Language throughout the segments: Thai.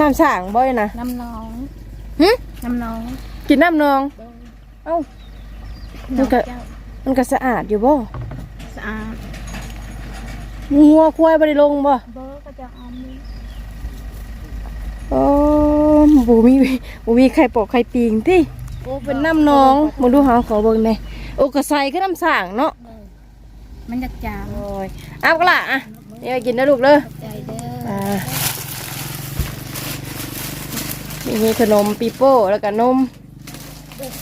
น้ำสร้างบ่อยนะน้ำน้องหึน้ำน้องกินน้ำนองโดยเอ้าน้องมันก็เจ้ามันก็สะอาดอยู่บ่สะอาดงัวควายบ่ได้ลงบ่เบอร์ก็จะเอามือโอ้บ่มีบ่มีใครปอกใครปีงติโอ้เป็นน้ำนองมาดูหาขอเบิ่งแหน่โอ้ก็ใส่คือน้ำสร้างเนาะมันจะจางโอ้ยเอาก็ล่ะอะเดี๋ยวกินนะลูกเด้อใจเด้ออ่านี่ มีขนมปีโป้แล้วก็นม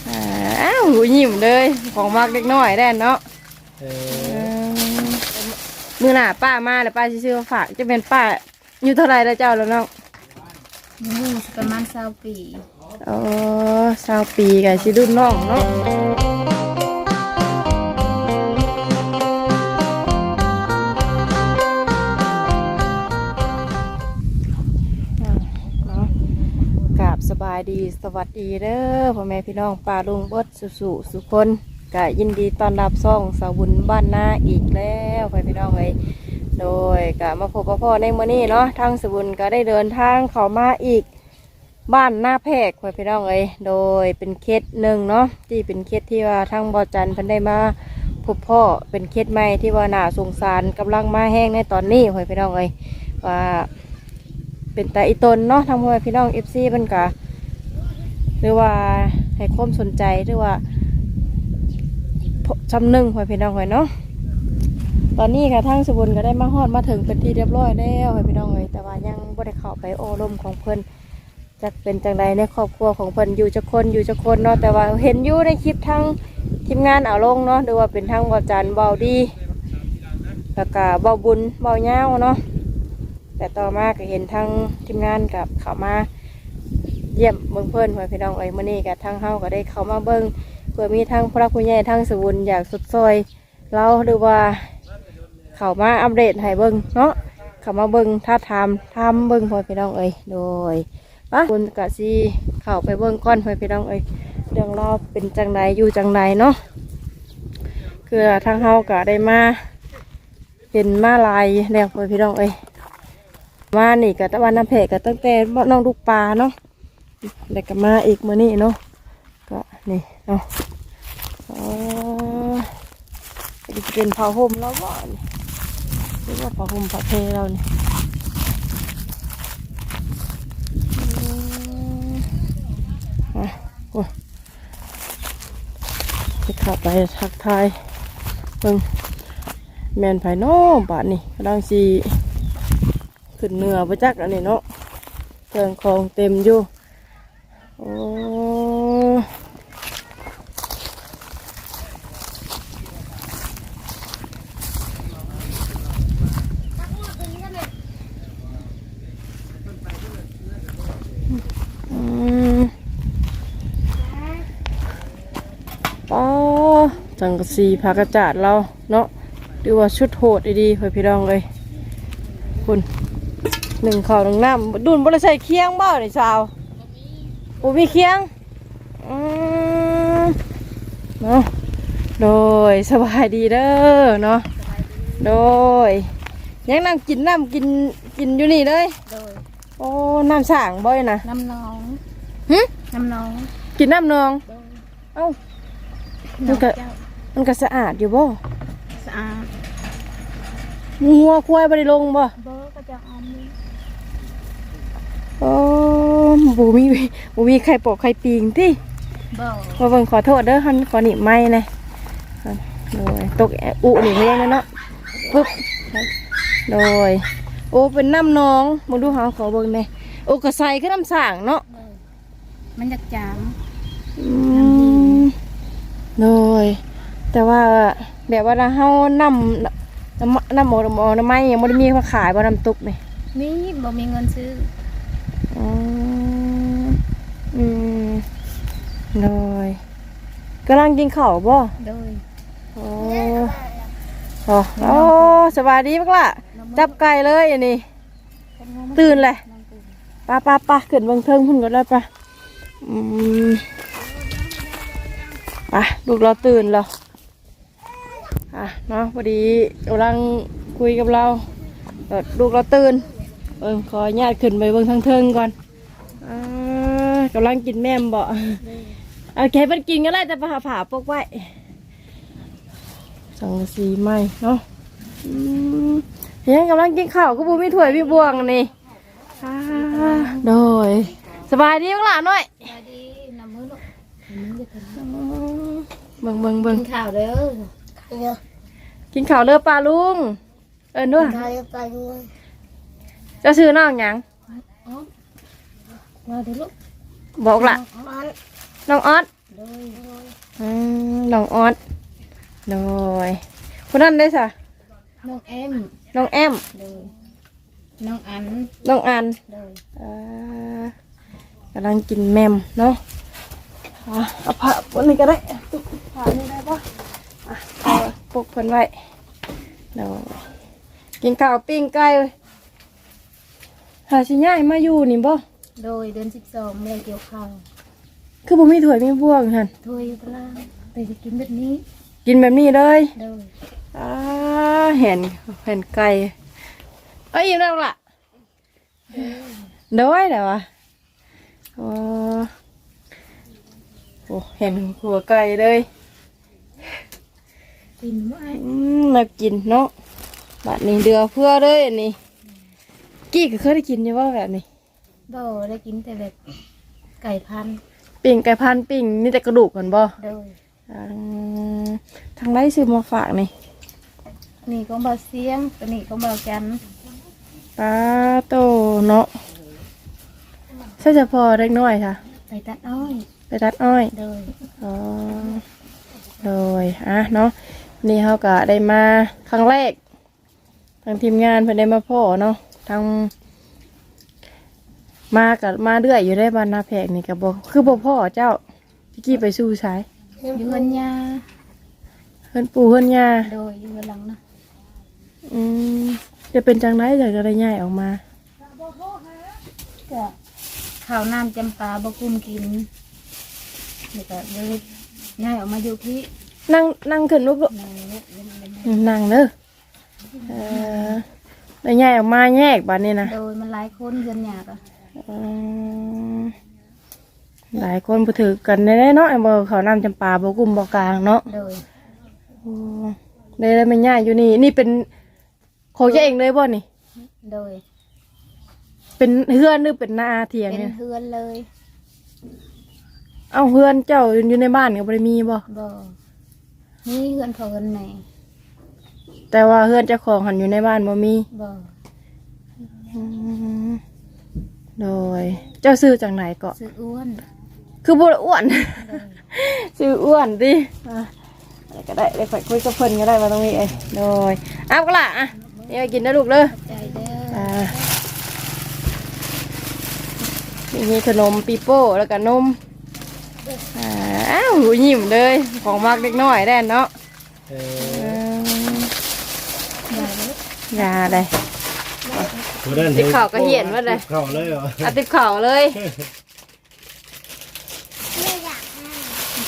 อ่าอ้าวหูยิ้มเลย ของมากเล็กน้อยได้เนาะเอเอออมือหน้าป้ามาแล้วป้าสิซื้อมาฝากจะเป็นป้าอยู่เท่าไหรแล้วเจ้าแล้วเนาะอยู่ประมาณสาวปีอ๋อสาวปีกับชิรุ่นน้องเนาะาบสบายดีสวัสดีเด้อพ่อแม่พี่น้องป้าลุงเบิดสุสุสุคนก็ยินดีต้อนรับซ่องสาวบุญบ้านนาอีกแล้วพ่อแม่พี่น้องเอ้ยโดยก็มาพบกับพ่อในมื้อนี้เนาะทางสบุญก็ได้เดินทางเข้ามาอีกบ้านหน้าแพกไว้พี่น้องเอ้ยโดยเป็นเคสหนึ่งเนาะที่เป็นเคสที่ว่าทางบอจันเพิ่นได้มาพบพ่อเป็นเคสใหม่ที่ว่าหน่าสงสารกำลังมาแห้งในตอนนี้ไว้พี่น้องเอ้ยว่าเป็นแต่อีตนเนาะทางพ่อพี่น้อง FC เพิ่นก็ หรือว่าให้ความสนใจหรือว่าจำหนึ่งไว้พี่น้องเอ้ยเนาะตอนนี้ค่ะทางสบุญก็ได้มาฮอดมาถึงเป็นที่เรียบร้อยแล้วให้พี่น้องเลยแต่ว่ายังบ่ได้เข้าไปโอลมของเพิ่นจะเป็นจังใดในครอบครัวของเพิ่นอยู่จะคนอยู่จะคนเนาะแต่ว่าเห็นอยู่ในคลิปทางทีมงานเอาลงเนาะหรือว่าเป็นทางบอจันเบาดีแล้วก็เบาบุญเบาเงาวเนาะแต่ต่อมาก็เห็นทางทีมงานกับเข้ามา เยี่ยมเบิ่งเพิ่อนให้พี่น้องเอ้ยมื้อนี้ก็ทางเฮาก็ได้เข้ามาเบิ่งเพื่อมีทางพระผู้ใหญ่ทางสบุญอยากสุดซอยเราหรือว่าเข้ามาอัปเดตให้เบิ่งเนาะเข้ามาเบิ่งท่าทามทำเบิ่งพ่อพี่น้องเอ้ยโดยปะคุณกะซีเข้าไปเบิ่งก้อนพ่อพี่น้องเอ้ยเรื่องราวเป็นจังใดอยู่จังใดเนาะคือทางเฮากะได้มาเป็นมาลายแล้วพ่อพี่น้องเอ้ยมานี่กะตะวันน้ำเพกกะตั้งแต่น้องลูกปลาเนาะ แล้วก็มาอีกมื้อนี้เนาะก็นี่เนาะอ๋ออันนี้จะเป็นผ้าห่มแล้วบ่นี่หรือว่าผ้าห่มผ้าเพเราเนี่ยอืมอะโอ้ยจะขับไปทักทายเบิ่งแมนไผ่น้อบาทนี่กำลังสีขึ้นเหนือประจักอันนี้เนาะเครื่องของเต็มอยู่ โอ้อืมป้าจังกะสีพากระจาดเราเนาะดูว่าชุดโหดดีๆเพื่อพี่น้องเลยคุณหนึ่งข้าวหนึ่งน้ำดุนบริใส่เคียงบ่ในสาว โอ้มีเคียงอืมเนาะโดยสบายดีเด้อเนาะโดยยังนั่งกินน้ำกินกินอยู่นี่เลย โดย โอ้น้ำสั่งบ่อยนะน้ำน้องหึน้ำน้องกินน้ำนองโดยเอ้าน้องก็เจ้ามันก็สะอาดอยู่บ่สะอาดงัวควายบ่ได้ลงบ่เบอร์ก็จะเอามือโอ้ บ่มีบ่มีใครปอกใครปีงติเบอร์มาเบิ่งขอโทษเด้อหันขอหนีบไม้เลยโดยตกแอะอุนี่เองนะเนาะปึ๊บโดยโอ้เป็นน้ำนองมึงดูหาขอเบิ่งแหน่โอ้ก็ใส่คือน้ำสร้างเนาะเบอร์มันจะจางอืมโดยแต่ว่าแบบว่าเฮาน้ำน้ำน้ำหมอน้ำหมอน้ำไม้ยังบ่ได้มีมาขายบ่น้ำตุกนี่มีบ่มีเงินซื้ออืม อืมโดยกำลังกินข้าวบ่โดยโอ้โอ้โอ้สบายดีมากล่ะ จับไก่เลยอันนี้ ตื่นเลยป้าป้าป้าขึ้นเบางเทิงพุ่นก็ได้ปะอืมไปลูกเราตื่นแล้วอะเนาะพอดีกำลังคุยกับเราเออลูกเราตื่นเอิงขออนุญาตขึ้นไปเบิ่งทางเทิงก่อนอ่ากำลังกินแม่มบ่โอเคมันกินก็ได้แต่ผ่าผ่าปกไว้สังกะสีไหมเนาะอืมเฮ้ยกำลังกินข้าวก็บูมีถ้วยมีบวงนี่อ่าโดย สบายดีมั้งล่ะหน่อยสวัสดีน้ำมือลูกน้ำมือจะทอืมเบิ่งเบิ่งำเบิ่งกินข้าวเด้อกินข้าวเลือปลาลุง เอินด้วยข้าวไปด้วยเจะซื้อน้องหยังอ๋อมาเด้อลูก บอกละน้องออสโดยอืมน้องออสโดยคนนั้นได้สะน้องเอ็มน้องแอมโดยน้องอันน้องอันโดยอ่ากำลังกินแมมเนาะอะเอาผ้าบนนี้ก็ได้ตุ๊กผ้านี่ได้ปะอะเอาปกเพิ่นไว้เดี๋ยวกินข้าวปิ้งไก่เว้ยหาชิย่ายมาอยู่นี่บ่ โดยเดือนสิบสองแม่เกี่ยวข้าวคือบ่มีถ้วยมีบ่วงหั่นถ้วยอยู่ตารางแต่จะกินแบบนี้กินแบบนี้เลยโดยอ่าเห็นเห็นไก่เอ้ยอิ่มแล้วล่ะเด้อยเดี๋ยววะอ๋อโอ้เห็นหัวไก่เลยกินไหมอืมมากินเนาะบัดนี้เดือเพื่อเลยอันนี้ กี้ก็เคยได้กินอยู่ว่าแบบนี้ โดยได้กินแต่แบบไก่พันธุ์ปิ่งไก่พันปิ่งนี่แต่กระดูกก่อนบ่โดย อืมทางไรซื้อมาฝากนี่นี่ของเบาเสียงตัวนี้ของเบาจันทร์ปลาโตเนาะใช่จะพอเล็กน้อยค่ะ ไปตัดอ้อย ไปตัดอ้อย โดย อ๋อโดยอะเนาะนี่เขาก็ได้มาครั้งแรก ทางทีมงานเพิ่นได้มาพ่อเนาะทาง มากับมาเรื่อยอยู่ได้บานนาแพกนี่กับบอกคือบ่พ่อเจ้าพี่กี้ไปสู้สายอยู่เฮือนยาเพิ่นปู่เพิ่นย่าโดยอยู่เฮือนหลังนะอืมจะเป็นจังไรอยากจะได้ย้ายออกมาก็ข้าวน้ำจำปาบกุ้มกินนี่ก็เลยง่ายออกมาอยู่ที่นั่งนั่งขึ้นรูปลูกในเว็บเว็บเว็บอืมนั่งเด้อเออได้ย้ายออกมาแยกบัดนี้นะโดยมันหลายคนเฮือนยากอะอืม หลายคนพูดถือกันได้เนาะไอ้บ่เขานำจำปาบ่กลุ่มบ่กลางเนาะโดยอืมได้ได้ไม่ง่ายอยู่นี่ นี่เป็นของเจ้าเองเลยบ่นี่ โดย เป็นเฮือนหรือเป็นนาเถียงเป็นเนี่ย เฮือนเลยเอ้าเฮือนเจ้าอยู่ในบ้านก็บ่ได้มีบ่ บ่นี่เฮือนเขาเฮือนไหนแต่ว่าเฮือนเจ้าของหันอยู่ในบ้านบ่มีบ่อืม โดย เจ้าซื้อจากไหนเกาะ ซื้ออ้วนคือบ่ได้อ้วนโดยซื้ออ้วนดิอะอะไรก็ได้ได้ไปคุยกับเพิ่นก็ได้มาตรงนี้เอ้ยโดยอ้าวก็ล่ะอะนี่ไปกินนะลูกเด้อ ใจเด้ออ่ามีขนมปีโป้แล้วก็นมอ่าอ้าวยิ้มเลย ของมากเล็กน้อยได้เนาะเอเออออยาเลย ผู้นั้นติดข่าวก็เห็นว่าเลยติดข่าวเลยเหรอเอาติดเข่าเลย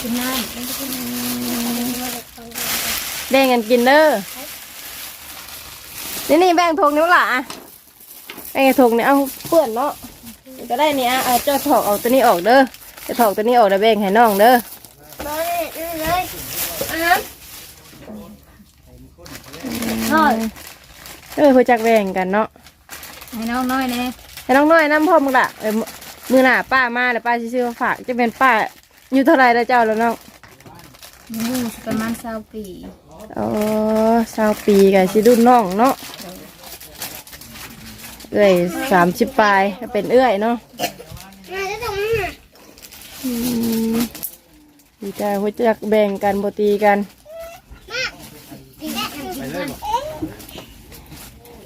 กินน้ำมันจะกินน้แบ่งกันกินเด้อนี่นี่แบ่งทงนิ้วละอะแบ่งทงนี่เอาเปื้อนเนาะนี่ก็ได้นี่อะเอาเจ้าถอกเอาตัวนี้ออกเด้อจะถอกตัวนี้ออกแล้วแบ่งให้น้องเด้อำน้อยเออเพื่อจักแบ่งกันเนาะ ให้น้องน้อยแน่ให้น้องน้อยน้ำพ่อมึงละเออมือหน้าป้ามาแล้วป้าสิซื้อมาฝากจะเป็นป้าอยู่เท่าไรแล้วเจ้าแล้วน้องนี่ประมาณสาวปีอ๋อสาวปีกับสิดุนน้องเนาะเอ้ยสามสิบปลายเป็นเอื้อยเนาะอืมดีใจหัวจักแบ่งกันบตีกัน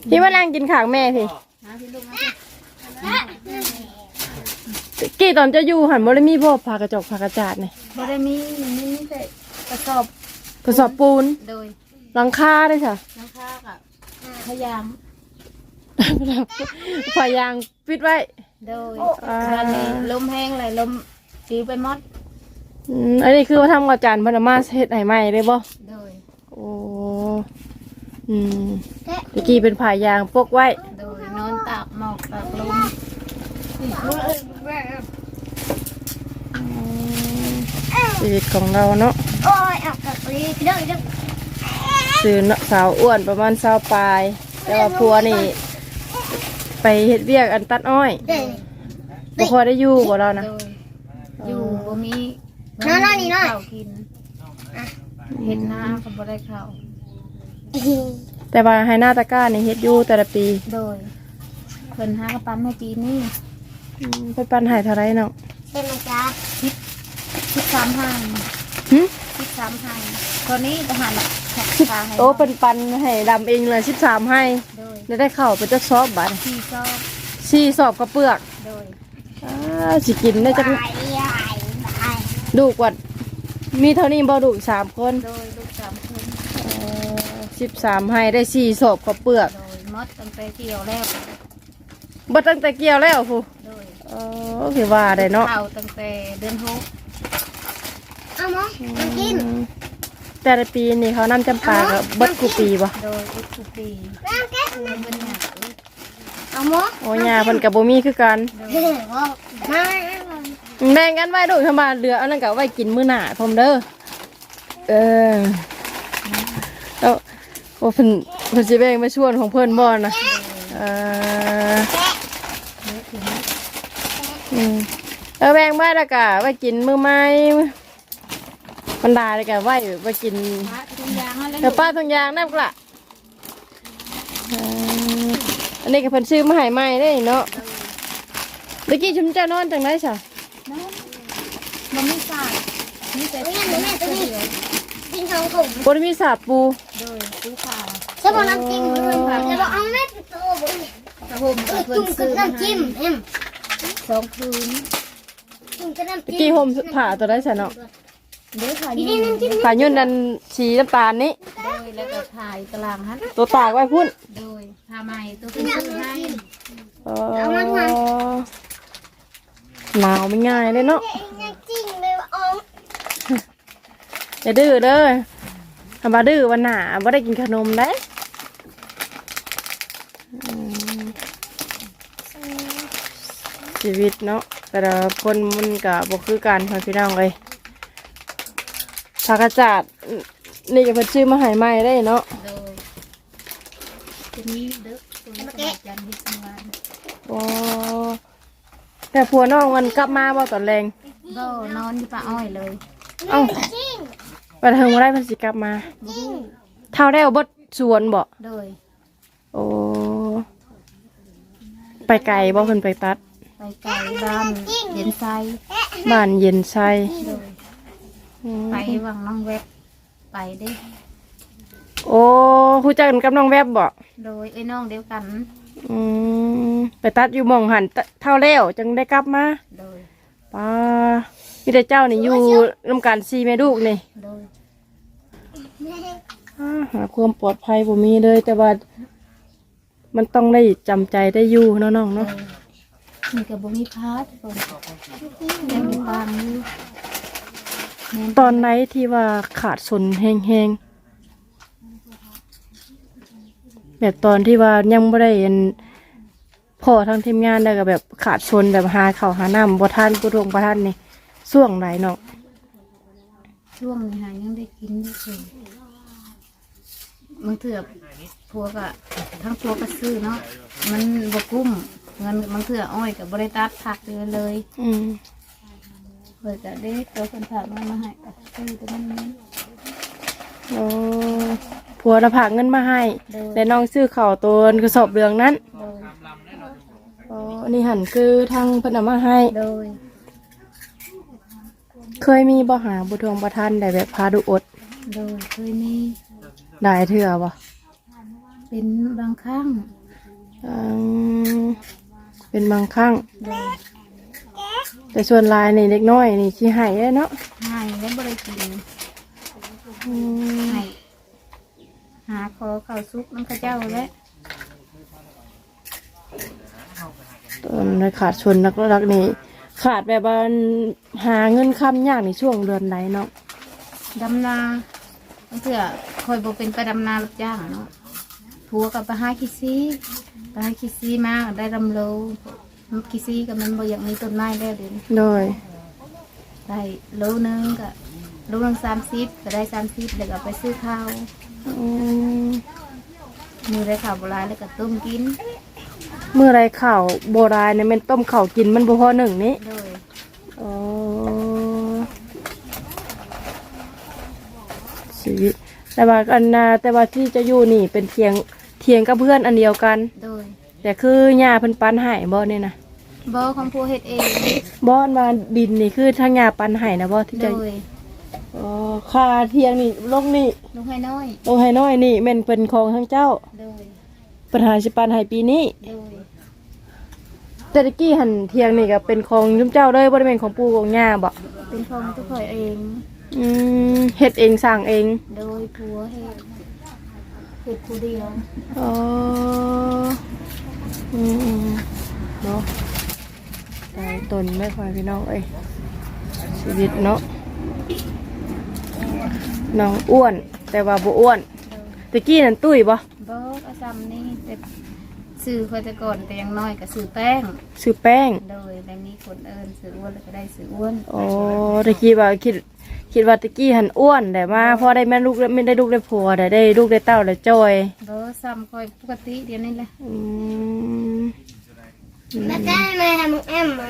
พี่มานั่งกินขางแม่พี่หา พี่ลูกมาสิกี่ตอนเจะอยู่หันบ่ได้มีพ่อพากระจกพากระจาดเนี่ยบ่ได้มีมีแต่กระสอบกระสอบปูนโดยหลังคาด้วยค่ะน้ำค้ากับพยายามพยางปิดไว้ โดยอ่า วันนี้ลมแห้งเลยลมจีไปหมดอืมอันนี้คือว่าทำกับจานพนมาเฮ็ดให้ใหม่เลยบ่โดยโอ้อืมตะกี้เป็นผายางปกไว้ โดยนอนตากหมอกตากลมชีวิตของเราเนาะโอ้ยอะกับลีพี่น้องพี่น้องซื้อเนาะสาวอ้วนประมาณสาวปลาย แต่ว่าพัวนี่ ไปเฮ็ดเวียกอันตัดอ้อยเด้อบ่ค่อยได้อยู่บ่เรานะโดยอยู่บ่มีน้อยๆนี่น้อยข้าวกินเห็ดน้ำก็บ่ได้ข้าวแต่ว่าให้หน้าตะกร้านี่เฮ็ดอยู่แต่ละปี โดย เพิ่นหากระปั้นในปีนี้อืมไปปันให้เท่าไรเนาะเป็นไหมจ๊ะคิดสามพันหึคิดสามพันตัวนี้ทหารละแขกพาให้โอ้เป็นปันให้ดำเองเลย13ให้โดยแล้วได้เข้าวไปจักซอบบัดที่ชอบสี่สอบกระเปลือกโดยอ้าสิกินได้จักไปใหญ่ไปดูกว่ามีเท่านี้บ่ดูกสามคนโดยลูกสามคนสิบสามให้ได้สี่ศพกับเปลือก โดยมดตั้งแต่เกี่ยวแล้ว บ่ตั้งแต่เกี่ยวแล้วผู้โดยเออคือว่าได้เนาะข้าวตั้งแต่เดือนหกเอาหมอน้ำกิน อืมแต่ละปีนี่เขานำจำปากับเบิดกูปีบ่โดยอุทุกปีน้ำแก้วเป็นเป็นหนักอุดเอาหมอโอ้ยาเพิ่นกับบ่มีคือกันเฮ้ยบอกมาแบ่งกันไว้ดูทำมาเหลืออันนั้นก็เอาไว้กินมื้อหน้าพร้อมเด้อเออแล้วโอ้เพิ่นเพิ่นสิแบ่งมาชวนของเพิ่นบ่นะเออ อืมเออแบ่งไว้แล้วก็ไว้กินมื้อใหม่มันดาเลยก็ไว้ไว้กินพระทุกอย่างนั่นแหละเดี๋ยวป้าทุงยางนั่นก็ละเอ่ออันนี้ก็เพิ่นซื้อมาให้ใหม่ได้เนาะเมื่อกี้ชุมเจ้านอนจังไรสะนั่นมันไม่สาดนี่แต่ตัวนี้แม่ตัวนี้กินทองผมบนมีสาบปูโดยปูขาวใช่ป่ะน้ำจิ้มเลยแล้วบอกเอาแม่ไปโตบ่กระหุ่มเอกับอเพื่อจุ่นมกัซื้บอมาน้ำจิ้มเอ็ม สองคืนจุ่มกับน้ำเมื่อจิ้มกี้โฮมผ่าตัวได้สะเนาะเดี๋ยวค่ะนี่ยืนี่นน้ำจิ้มผ่ายุ่นนันสีน้ำตาลนี้โดยแล้วก็ถ่ายกลางฮันตัวตากไว้พุ่นโดยทาใหม่ตัวขึ้นซื้อให้เออหนาวไม่ง่ายเลยเนาะน้ำจิ้มเลยว่าอ๋ออย่าดื้อเด้อทำมาดื้อวันหนาไม่ได้กินขนมได้อืม ชีวิตเนาะแต่ละคนมันกับบกคือกันค่ะพี่น้องเลยผักกระจาดนี่ก็เพิ่นชื่อมาใหายใหม่ได้เนาะโดยตัวนี้เด้อตัวนี้ก็จันทร์ที่สวรรค์โอ้แต่ผัวน้องมันกลับมาบ่ตอนแรงก็นอนอยู่ป่าอ้อยเลยเอ้าไปเทิงมาได้เพันสิกลับมาบ่รู้เท่าได้เอาบดสวนบ่โดยโอ้ไปไกลบ่เพิ่นไปตัด ไปไกลบ้านเย็นไซบ้านเย็นไซโดยอืมไปวังน้องเว็บไปเด้โอ้ฮู้จักกันกับน้องแวบบ่โดยไอ้น้องเดียวกัน อืมไปตัดอยู่หม่องหันตะเท่าแล้วจังได้กลับมาโดยป้ามีแต่เจ้านี่อยู่นำกันซีแม่ลูกนี่โดยอ่าหาความปลอดภัยบ่มีเลยแต่ว่า มันต้องได้จำใจได้อยู่เนาะน้องโดเนาะ ยมีกับบุมีพาร์ทคนยังมีปางอยู่แม่นตอนไหนที่ว่าขาดสนแห้งๆแบบตอนที่ว่ายังไม่ได้เห็นพ่อทางทีมงานได้ก็แบบขาดสนแบบหาเขาวหาน้ำบ่ทันกุทงบ่ทันนี่ส่วงไหนเนาะช่วงนี้หายังได้กินอยู่เลยมือเถื่อพัวกะทั้งพัวก็ซื้อเนาะมันบกุ้ม เงินมันเถื่ออ้อยกับบริตัดผักเลยเลยอืมเพื่อจะได้ตัวคนผักมันมาให้ก็ซื้อแต่มันนี้โอ้ผัวน่ะผากเงินมาให้โดยแต่น้องซื้อข้าวตัวกระสอบเรืองนั้นโดยอ๋ออันนี้หันคือทางเพิ่นเอามาให้ โดยเคยมีบ่หาบุทวงบ่ทันได้แบบพาดุอดโดยเคยมีได้เถื่อบ่เป็นบางครั้ง อืม เป็นบางครั้งโดยแต่ส่วนหลายนี่เล็กน้อยนี่ที่ให้เนาะให้และบริกินอืมให้หาขอข้าวซุกน้ำข้าวเจ้าและตอนขาดชนนักรักนี่ขาดแบบว่าหาเงินคำยากในช่วงเดือนไหนเนาะดำนาเพื่อคอยบอเป็นไปดำนารับจ้างเนาะ ผัวกับไปหาคิซี่ไปหาคิซี่มาได้ลำโลคิซี่กับมันบ่อยากมีต้นไม้แล้วเดี๋ยวนี้โดยได้โลนึงก็โลนึงสามสิบก็ได้สามสิบเดี๋ยวก็ไปซื้อข้าวอืมมีได้ข้าวโบราณแล้วก็ต้มกินเมื่อไรข้าวโบราณเนี่ยแมันต้มข้าวกินมันบ่พอหนึ่งนี่โดยอ๋อชีวิตแต่ว่าอันนาแต่ว่าที่จะอยู่นี่เป็นเทียง เทียงกับเพื่อนอันเดียวกัน โดยแต่คือหญ้าเพิ่นปันให้บ่เนี่ยนะบ่ของผัวเฮ็ดเองบ่อนมาดินนี่คือทางหญ้าปันให้นะบ่ที่โดจะยอ๋อค่าเทียงนี่ลงนี่ลูกให้น้อย ลงให้น้อยนี่แม่นเป็นของทางเจ้า โดยปัญหาสิปันให้ปีนี้ โดยแต่ตะกี้หันเทียงนี่ก็เป็นของชุมเจ้าเลยบ่ได้เป็นของปู่ของย่าบ่เป็นของทุกข่อยเอง อืมเฮ็ดเองสร้างเอง โดยผัวเฮ็ด เฮ็ดผู้เดียวอ๋ออืมอืมเนาะตายตนไม่ค่อยพี่น้องเอ้ยชีวิตเนาะน้องอ้วน แต่ว่าบ่อ้วนตะกี้นั่นตุ้ยบ่บ่ก็ซ้ำนี่แต่ซื้อคอยแต่ก่อนแต่ยังน้อยก็ซื้อแป้งซื้อแป้ง โดยแต่นี้คนเอิญซื้ออ้วนแล้วก็ได้ซื้ออ้วนอ๋อตะกี้ว่าคิด คิดว่าตะกี้หันอ้วนแต่มาพอได้แม่ลูกแล้วไม่ได้ลูกได้ผัวแต่ได้ลูกได้เต้าแล้วจอยบ่ซ้ำคอยปกติเดี๋ยวนี้แหละอืมแม่ได้แม่ทำแอมมา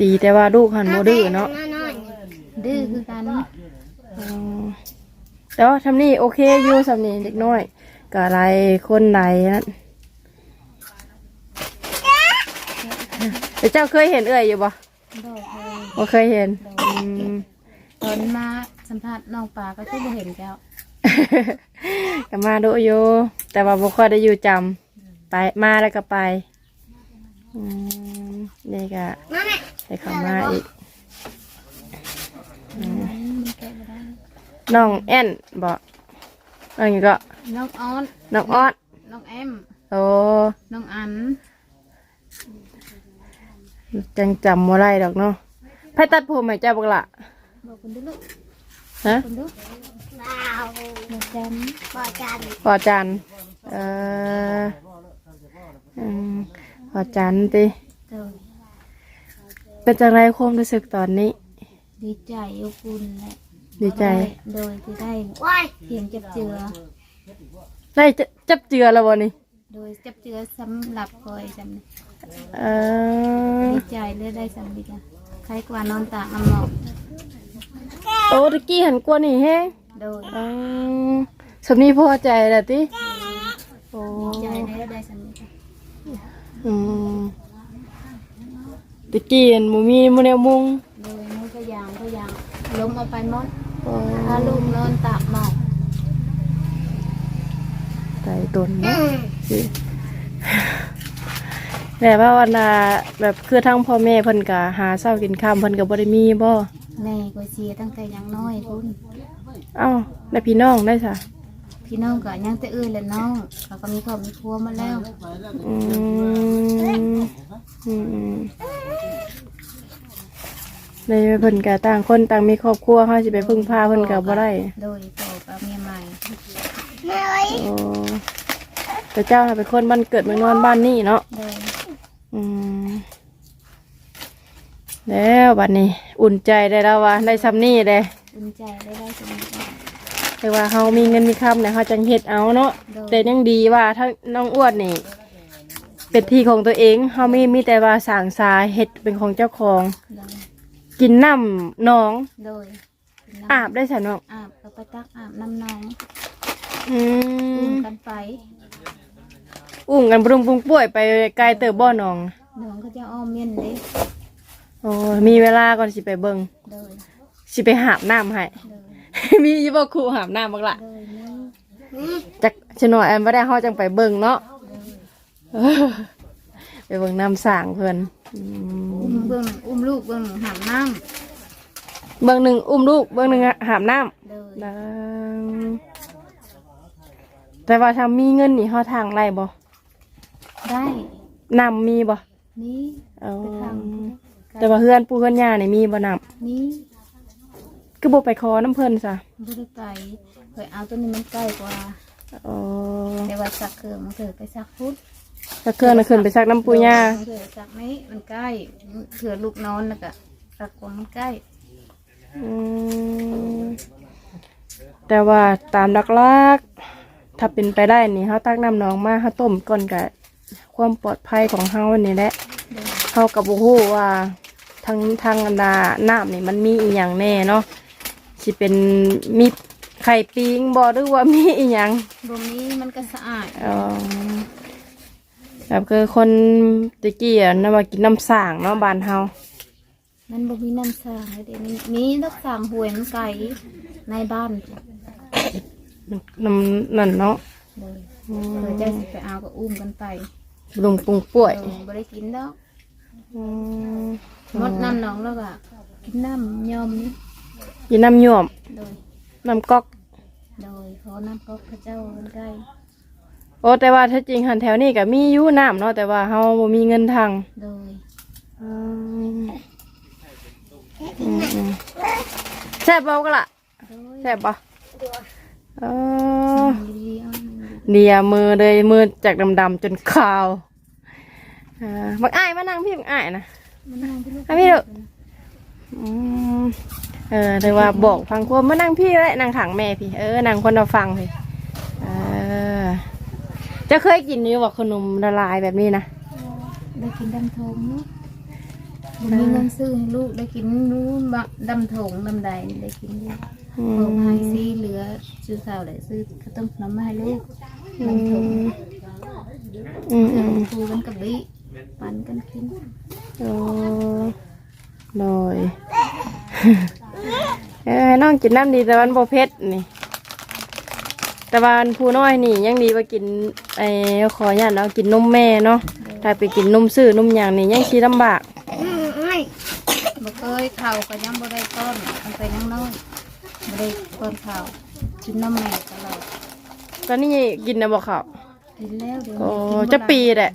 ดีแต่ว่าลูกหันโมดื้อเนาะน้อยดื้อคือกันอ๋อแต่ว่าทำนี่โอเคอยู่สำนี่เด็กน้อยก็อะไรคนไหนนั่นแต่เจ้าเคยเห็นเอ่ยอยู่บ่บ่เคยบ่เคยเห็นอืม ตอนมาสัมภาษณ์น้องปลาก็คือบ่เห็นแก้วก็มาดูอยู่แต่ว่าบ่ค่อยได้อยู่จำไปมาแล้วก็ไปอืมนี่ก็ๆมาแม่ให้เขามาอีกมันแก้บ่ได้น้องแอนบอกน้องหยังก็น้องออนน้องออดน้องแอมโอ้น้องอันจังจำบ่ได้ดอกเนาะไผตัดผมให้เจ้าบักละ บอกคุณดูลูกฮะคุณดูว้าวมาจบอจันพอจันเอออืมพอจันติำโดยเป็นจังไรความรู้สึกตอนนี้ ดีใจอบอุ่นแหละดีใจ โดยที่ได้ว้ายเพียงจับเจือ ได้จะจับเจือแล้วบ่นี่โดยจับเจือสำหรับคอยจำนี่เออดีใจเลยได้สำดีกันใครกว่านอนตากน้ำหมอก โอ้ตะกี้หันกว่านี่แฮงโดยอืมสำนี้พอใจแล้วติโอ้ดีใจเลยได้สำดีกันอืมตะกี้หันบ่มีมื้อแนวมุงโดยมือก็ยางก็ยางล้มเอาไปหมดโอ้ถ้าลูกนอนตากหมอกใจตนเนาะสิแบบว่าวันน่ะแบบคือทั้งพ่อแม่เพิ่นก็หาเช้ากินค่ำเพิ่นก็บ่ได้มีบ่ แม่ก็เสียตั้งแต่ยังน้อยคุณเอ้าแล้วพี่น้องได้ซะพี่น้องก็ยังแต่เอื้อและน้องเขาก็มีครอบมีครัวมาแล้วอืมอืมอืมในเพิ่นก็ต่างคนต่างมีครอบครัวเฮาสิไปพึ่งพาเพิ่นก็บ่ได้โดยโตกับเมียใหม่แม่เอ้ยโอ้แต่เจ้าน่ะเป็นคนบ้านเกิดเมืองนอนบ้านนี่เนาะโดยอืม แล้วบัดนี้อุ่นใจได้แล้วว่าได้ซ้ำนี่เด้อุ่นใจได้ได้สมบูรณ์ แต่ว่าเฮามีเงินมีคำเนี่ยเฮาจังเฮ็ดเอาเนาะโดย แต่ยังดีว่าถ้าน้องอ้วนนี่ เป็นที่ของตัวเองเฮามีมีแต่ว่าสร้างสาเฮ็ดเป็นของเจ้าของ โดยกินน้ำหน้อง โดยอาบได้ซะเนาะอาบก็ไปตักอาบน้ำน้องอือุ้มมกันไปอุ้มกันปรุงปรุงป่วยไปไกลเติบบ่หนองน้องเขาจะอ้อมเมียนเด้ โอ้มีเวลาก่อนสิไปเบิ่งโดยสิไปหาบน้ำให้ โดยมีอยู่บ่ครูหาบน้ำบักละโดยนี่จักชหน่อยอันบ่ได้เฮาจังไปเบิ่งเนาะเออไปเบิ่งน้ำสร้างเพิ่นอืมอุ้มเบิ่งอุ้มลูกเบิ่งหามน้เบิ่งหนึ่งอุ้มลูกเบิ่งหนึ่งหาบน้ำโดยำนะแต่ว่าถ้ามีเงินนี่เฮาทางไรบ่ได้น้ำมีบ่นี่ เอาไปทาง แต่ว่าเฮือนปู่เฮือนย่านี่มีบ่น้นี่ำคือบ่ไปขอน้ำเพิ่นซะบ่ได้ไปเคยเอาตัวนี้มันใกล้กว่าอ๋อแต่ว่าสักเครื่องมันเถือไปสักพุทธถ้าเครื่องน่ะขึ้นไปซักน้ำปูย่ามันเถือสักนี้มันใกล้เถือลูกนอนแล้วก็สักคนมันใกล้อืมแต่ว่าตามดักลักๆถ้าเป็นไปได้นี่เขาตักน้ำหนองมาเขาต้มก่อนกับความปลอดภัยของเขานี่แหละ เขากับบูฮู้ว่าทางทางอันดาน้ำนี่มันมีอีหยังแน่เนาะสิเป็นมีไข่ปิงบอหรือว่ามีอีหยังตรงนี้มันก็สะอาดเออแบบคือคนตะกี้อะนะว่ากินน้ำสร้างเนาะบ้านเฮามันบ่มีน้ำสร้างเลยเดี๋ยวนี้มีนักสร้างหวยมันไก่ในบ้านมันน้ำนั่นเนาะเลยอืมเพื่อจะสิไปเอาก็อุ้มกันไปลุงปุงป่วยเออบ่ได้กินดอก อืมหมดน้ำหนองแล้วก็กินน้ำยอมนี่กินน้ำหยวมโดย น้ำก๊อกโดยขอน้ำก็พระเจ้ามันใกล้โอ้แต่ว่าถ้าจริงหันแถวนี้ก็มีอยู่น้ำเนาะแต่ว่าเฮาบ่มีเงินทางโดยอืมอืมอืมแซ่บเบาก็ล่ะโดยแซ่บปะเออดีๆเอาหนึ่งเดียมือเลยมือจากดำๆจนขาว อ่าบักอ้ายมานั่งพี่บักอ้ายนะมันนั่งที่ลูกอะพี่เถอะอืมเออแต่ว่าบอกฟังความมานั่งพี่ไว้นั่งขังแม่พี่ เออนั่งคนเราฟังพี่เออจะเคยกินนี่ว่าขนมละลายแบบนี้นะได้กินดำทงบ่มีเงินซื้อให้ลูกได้กินนู้นบะดำถงดำใดได้กินอยู่อืโอ้มให้ซีเหลือซื้อข้าวเลยซื้อข้าวต้มขนมมาให้ลูกอืดำถงมอืมเถื่อือนมคูกันกับบิ ปันกันกินโอ้หน่อยเออให้น้องกินน้ำดีแต่วันโบเพ็ดนี่ แต่ว่าอันผู้น้อยนี่ยังดีว่ากินไอ้ขอญาตเนาะกินนมแม่เนาะถ้าไปกินนมซื้อนมอย่างนี่ยังชีลำบากอืมไม่บ่เคยข้าวก็ยังบ่ได้ต้นมันไปยังน้อยบ่ได้ต้นข้าวกินน้ำแม่ตลอดตอนนี้กินนะบอกเขากินแล้วเดี๋ยวโอ้นี้กินบ่จะปีแหละ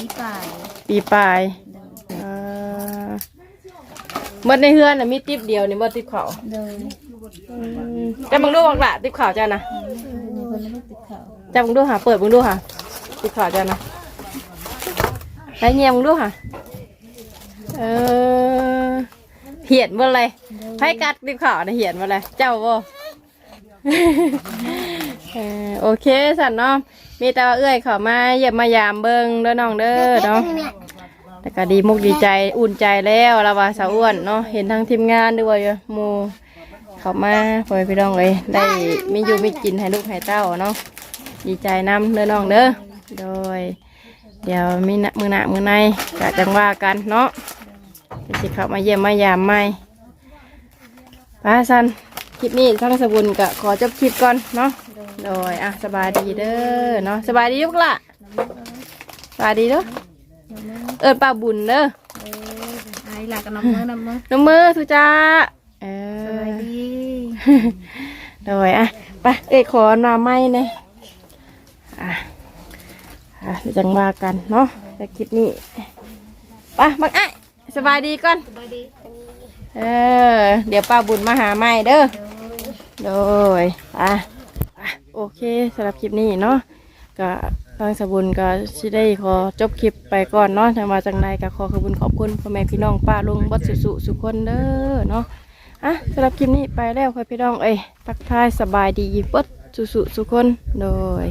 ปีป่ายปีปลายเดินเอ่อเมื่อในเฮือนน่ะมีติ๊บเดียวนี่เมื่อติ๊บเขาเดินจะบังดูบอกละติ๊บเขาจ้านะมีคนไม่ติดข้าวจะบังดูหาเปิดบังดูหาติ๊บเขาจ้านะไอ้เงียบบังดูหาเออเหียนบ่เลยไผกัดติ๊บเขานะเหียนบ่เลยเจ้าบ่ เออโอเคสันเนาะ มีแต่ว่าเอื้อยเขามาเยี่ยมมายามเบิ่งเด้อน้องเด้อเนาะแต่ก็ดีมุกดีใจอุ่นใจแล้วละว่าสาวอ้วนเนาะเห็นทั้งทีมงานด้วยหมูเขามาพอยพี่น้องเลยได้มีอยู่มีกินให้ลูกให้เต้าเนาะดีใจน้ำเด้อน้องเด้อโดย เดี๋ยวมีนะมือหนะมือในกะจังว่ากันเนาะจะสิเข้ามาเยี่ยมมายามใหม่ไป้าสันคลิปนี้ทั้งสบุญกะขอจบคลิปก่อนเนาะ โดยอะสบายดีเด้อเนาะสบายดียุกละสบายดีเด้อเอิญป้าบุญเด้อเออไอ้หลักกับน้ำมือน้ำมือน้ำมือทุจ้าเอสอบายดีโดยอะไปเอ้ยขอหนาไม้เนี่ยอะอะเดี๋ยวจังว่ากันเนาะแต่คลิปนี้ไปบักไอ้ายสบายดีก่อนสบายดีเออเดี๋ยวป้าบุญมาหาไม้เด้อโดยอะอะ โอเคสำหรับคลิปนี้เนาะก็ทางสบุญก็สิได้ขอจบคลิปไปก่อนเนาะถ้ามาจังใดก็ขอขอบคุณขอบคุณพ่อแม่พี่น้องป้าลุงบัดสุสุสุคนเด้อเนาะอะสำหรับคลิปนี้ไปแล้วค่ะพี่น้องเอ้ยทักทายสบายดีเบิดสุสุสุคนโดย